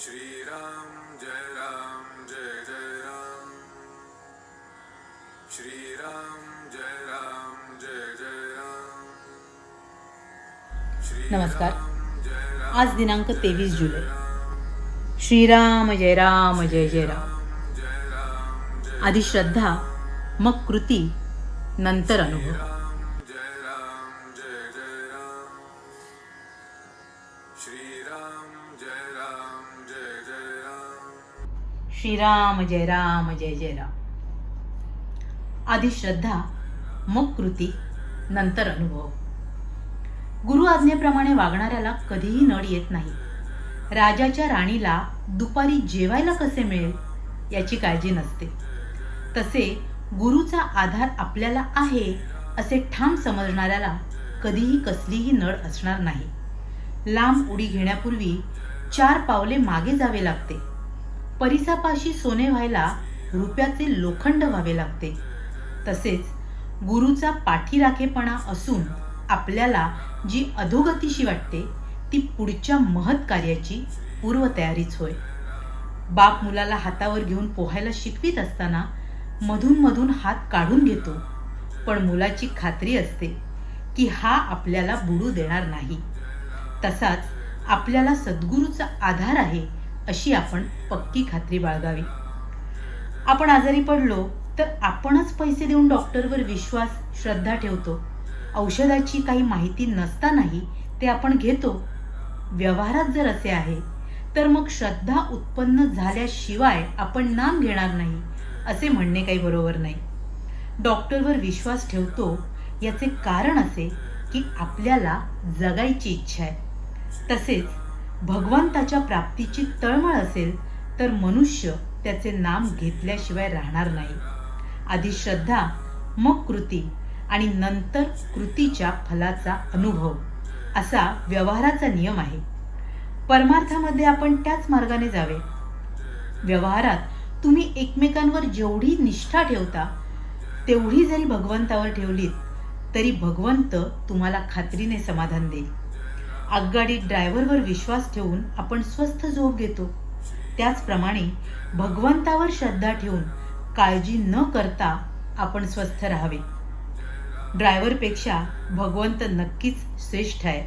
श्रीराम जय राम जय जय राम। श्रीराम जय राम जय जय राम। नमस्कार. आज दिनांक तेवीस जुलै। श्रीराम जय राम जय जय राम। आधी श्रद्धा मग कृती नंतर अनुभव। राम श्रीराम जय राम जय जय राम. आधी श्रद्धा मग कृती नंतर अनुभव. गुरु आज्ञेप्रमाणे वागणाऱ्याला कधीही नड येत नाही. राजाच्या राणीला दुपारी जेवायला कसे मिळेल याची काळजी नसते. तसे गुरुचा आधार आपल्याला आहे असे ठाम समजणाऱ्याला कधीही कसलीही नड असणार नाही. लांब उडी घेण्यापूर्वी चार पावले मागे जावे लागते. परिसापाशी सोने व्हायला रुपयाचे लोखंड व्हावे लागते. तसेच गुरुचा पाठीराखेपणा असून आपल्याला जी अधोगतीशी वाटते ती पुढच्या महत् कार्याची पूर्वतयारीच होय. बाप मुलाला हातावर घेऊन पोहायला शिकवीत असताना मधून मधून हात काढून घेतो. पण मुलाची खात्री असते की हा आपल्याला बुडू देणार नाही. तसाच आपल्याला सद्गुरूचा आधार आहे. अशी आपण पक्की खात्री बाळगावी. आपण आजारी पडलो तर आपणच पैसे देऊन डॉक्टरवर विश्वास श्रद्धा ठेवतो. औषधाची काही माहिती नसतानाही ते आपण घेतो. व्यवहारात जर असे आहे तर मग श्रद्धा उत्पन्न झाल्याशिवाय आपण नाम घेणार नाही असे म्हणणे काही बरोबर नाही. डॉक्टरवर विश्वास ठेवतो याचे कारण असे की आपल्याला जगायची इच्छा आहे. तसेच भगवंताच्या प्राप्तीची तळमळ असेल तर मनुष्य त्याचे नाम घेतल्याशिवाय राहणार नाही. आधी श्रद्धा मग कृती आणि नंतर कृतीच्या फलाचा अनुभव. असा व्यवहाराचा नियम आहे. परमार्थामध्ये आपण त्याच मार्गाने जावे. व्यवहारात तुम्ही एकमेकांवर जेवढी निष्ठा ठेवता तेवढी जरी भगवंतावर ठेवलीत तरी भगवंत तुम्हाला खात्रीने समाधान देईल. आगगाडीत ड्रायव्हरवर विश्वास ठेवून आपण स्वस्थ झोप घेतो. त्याचप्रमाणे भगवंतावर श्रद्धा ठेवून काळजी न करता आपण स्वस्थ राहावे. ड्रायव्हरपेक्षा भगवंत नक्कीच श्रेष्ठ आहे.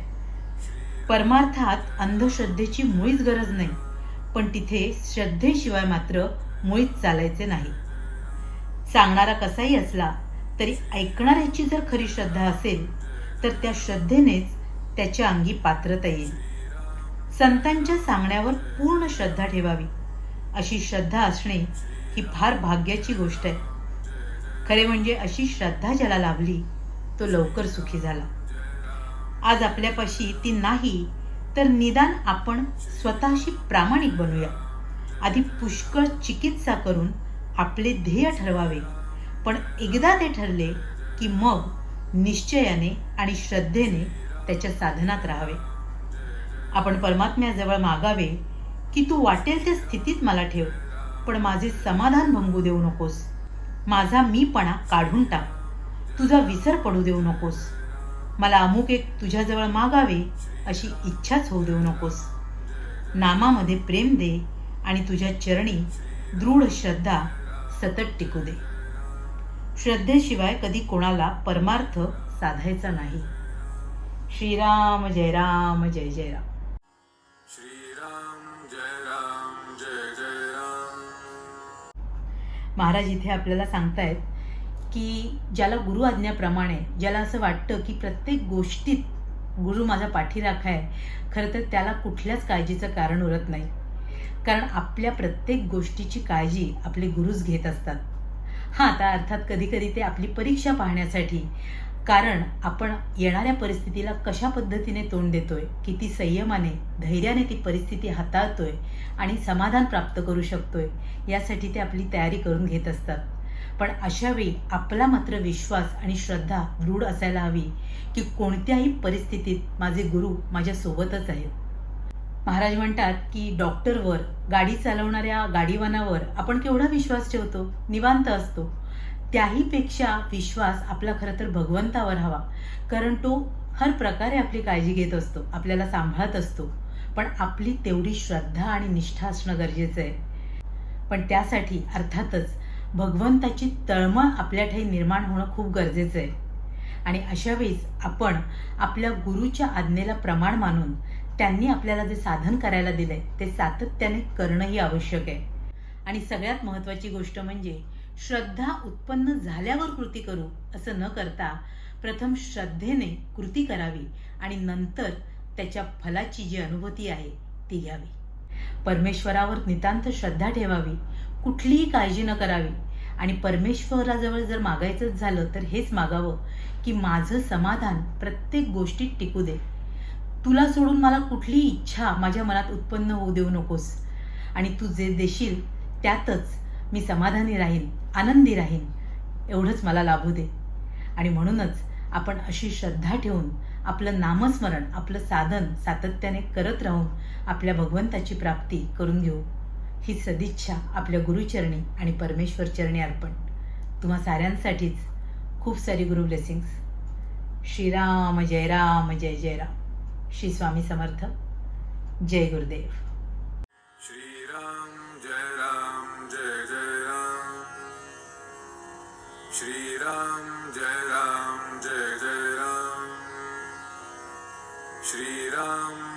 परमार्थात अंधश्रद्धेची मुळीच गरज नाही पण तिथे श्रद्धेशिवाय मात्र मुळीच चालायचे नाही. सांगणारा कसाही असला तरी ऐकणाऱ्याची जर खरी श्रद्धा असेल तर त्या श्रद्धेनेच त्याच्या अंगी पात्रता येईल. संतांच्या सांगण्यावर पूर्ण श्रद्धा ठेवावी. अशी श्रद्धा असणे ही फार भाग्याची गोष्ट आहे. खरे म्हणजे अशी श्रद्धा ज्याला लाभली तो लवकर सुखी झाला. आज आपल्यापाशी ती नाही तर निदान आपण स्वतःशी प्रामाणिक बनूया. आधी पुष्कळ चिकित्सा करून आपले ध्येय ठरवावे. पण एकदा ते ठरले की मग निश्चयाने आणि श्रद्धेने त्याच्या साधनात राहावे. आपण परमात्म्याजवळ मागावे की तू वाटेल त्या स्थितीत मला ठेव पण माझे समाधान भंगू देऊ नकोस. माझा मीपणा काढून टाक. तुझा विसर पडू देऊ नकोस. मला अमुक एक तुझ्याजवळ मागावे अशी इच्छाच होऊ देऊ नकोस. नामामध्ये प्रेम दे आणि तुझ्या चरणी दृढ श्रद्धा सतत टिकू दे. श्रद्धेशिवाय कधी कोणाला परमार्थ साधायचा नाही. श्रीराम जय राम जय जय राम. श्रीराम जय राम जय जय राम. महाराज इथे आपल्याला सांगतायत की ज्याला गुरु आज्ञाप्रमाणे ज्याला असं वाटतं की प्रत्येक गोष्टीत गुरु माझा पाठीराखा आहे खरं तर त्याला कुठल्याच काळजीचं कारण उरत नाही. कारण आपल्या प्रत्येक गोष्टीची काळजी आपले गुरुच घेत असतात. हां आता अर्थात कधी कधी ते आपली परीक्षा पाहण्यासाठी कारण आपण येणाऱ्या परिस्थितीला कशा पद्धतीने तोंड देतोय किती संयमाने धैर्याने ती परिस्थिती हाताळतोय आणि समाधान प्राप्त करू शकतोय यासाठी ते आपली तयारी करून घेत असतात. पण अशावेळी आपला मात्र विश्वास आणि श्रद्धा दृढ असायला हवी की कोणत्याही परिस्थितीत माझे गुरु माझ्यासोबतच आहेत. महाराज म्हणतात की डॉक्टरवर गाडी चालवणाऱ्या गाडीवानावर आपण केवढा विश्वास ठेवतो? निवांत असतो. त्याहीपेक्षा विश्वास आपला खरं तर भगवंतावर हवा. कारण तो हर प्रकारे आपली काळजी घेत असतो आपल्याला सांभाळत असतो. पण आपली तेवढी श्रद्धा आणि निष्ठा असणं गरजेचं आहे. पण त्यासाठी अर्थातच भगवंताची तळमळ आपल्या ठाई निर्माण होणं खूप गरजेचं आहे. आणि अशा वेळेस आपण आपल्या गुरुच्या आज्ञेला प्रमाण मानून त्यांनी आपल्याला जे साधन करायला दिलंय ते सातत्याने करणंही आवश्यक आहे. आणि सगळ्यात महत्त्वाची गोष्ट म्हणजे श्रद्धा उत्पन्न झाल्यावर कृती करू असं न करता प्रथम श्रद्धेने कृती करावी आणि नंतर त्याच्या फलाची जी अनुभूती आहे ती घ्यावी. परमेश्वरावर नितांत श्रद्धा ठेवावी कुठलीही काळजी न करावी आणि परमेश्वराजवळ जर मागायचंच झालं तर हेच मागावं की माझं समाधान प्रत्येक गोष्टीत टिकू दे. तुला सोडून मला कुठलीही इच्छा माझ्या मनात उत्पन्न होऊ देऊ नकोस आणि तू जे देशील त्यातच मी समाधानी राहीन आनंदी राहीन एवढंच मला लाभू दे. आणि म्हणूनच आपण अशी श्रद्धा ठेवून आपलं नामस्मरण आपलं साधन सातत्याने करत राहून आपल्या भगवंताची प्राप्ती करून घेऊ. ही सदिच्छा आपल्या गुरुचरणी आणि परमेश्वर चरणी अर्पण. तुम्हा साऱ्यांसाठीच खूप सारी गुरु ब्लेसिंग्स. श्रीराम जय राम जय जय राम. श्री स्वामी समर्थ. जय Gurudev. Jai Ram Jai Ram. Shri Ram